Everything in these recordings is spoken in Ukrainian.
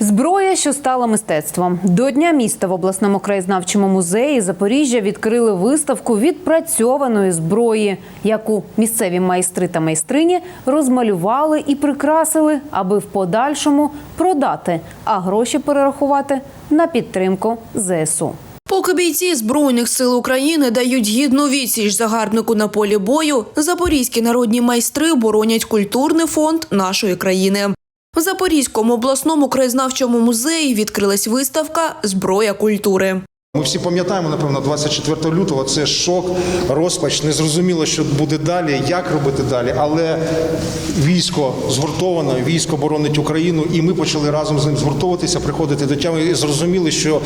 Зброя, що стала мистецтвом. До Дня міста в обласному краєзнавчому музеї Запоріжжя відкрили виставку відпрацьованої зброї, яку місцеві майстри та майстрині розмалювали і прикрасили, аби в подальшому продати, а гроші перерахувати на підтримку ЗСУ. Поки бійці збройних сил України дають гідну відсіч загарбнику на полі бою, запорізькі народні майстри боронять культурний фонд нашої країни. В Запорізькому обласному краєзнавчому музеї відкрилась виставка Зброя культури. Ми всі пам'ятаємо, напевно, 24 лютого це шок, розпач, незрозуміло, що буде далі, як робити далі. Але військо згуртовано, військо боронить Україну, і ми почали разом з ним згуртовуватися, приходити до тями і зрозуміли, що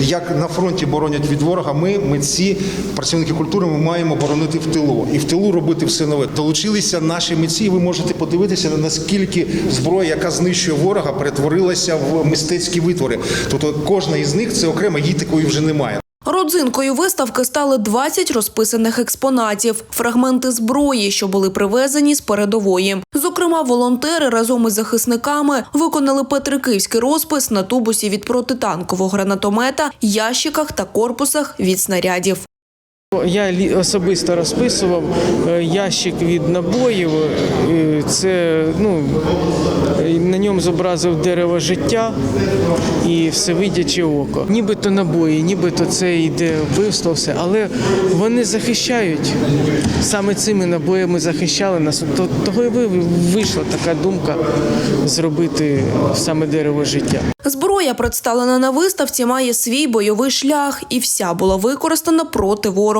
як на фронті боронять від ворога, ми, митці, працівники культури, ми маємо боронити в тилу і в тилу робити все нове. Долучилися наші митці. і Ви можете подивитися наскільки зброя, яка знищує ворога, перетворилася в мистецькі витвори. Тобто кожна із них це окремо, її такої вже немає. Родзинкою виставки стали 20 розписаних експонатів, фрагменти зброї, що були привезені з передової. Зокрема, волонтери разом із захисниками виконали петриківський розпис на тубусі від протитанкового гранатомета, ящиках та корпусах від снарядів. Я особисто розписував е, ящик від набоїв. е, Це ну на ньому зобразив дерево життя і всевидяче око. Нібито набої, нібито це йде вбивство, все, але вони захищають. Саме цими набоями захищали нас. То- Того і ви- вийшла така думка зробити саме дерево життя. Зброя, представлена на виставці, має свій бойовий шлях, і вся була використана проти ворога.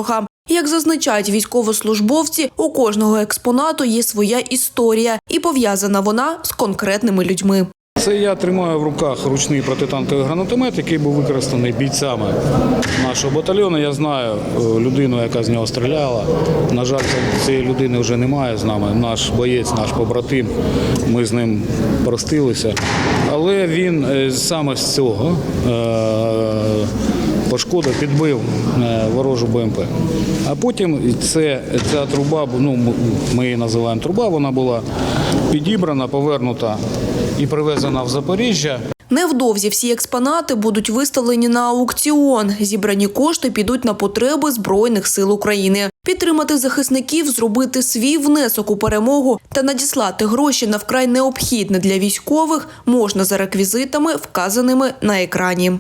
Як зазначають військовослужбовці, у кожного експонату є своя історія, і пов'язана вона з конкретними людьми. Це я тримаю в руках ручний протитанковий гранатомет, який був використаний бійцями нашого батальйону. Я знаю е, людину, яка з нього стріляла. На жаль, цієї людини вже немає з нами. Наш боєць, наш побратим. Ми з ним простилися. Але він е, саме з цього е, пошкодив, підбив е, ворожу БМП. А потім це, ця труба, ну, ми її називаємо труба, вона була підібрана, повернута і привезена в Запоріжжя. Невдовзі всі експонати будуть виставлені на аукціон. Зібрані кошти підуть на потреби Збройних сил України. Підтримати захисників, зробити свій внесок у перемогу та надіслати гроші на вкрай необхідне для військових можна за реквізитами, вказаними на екрані.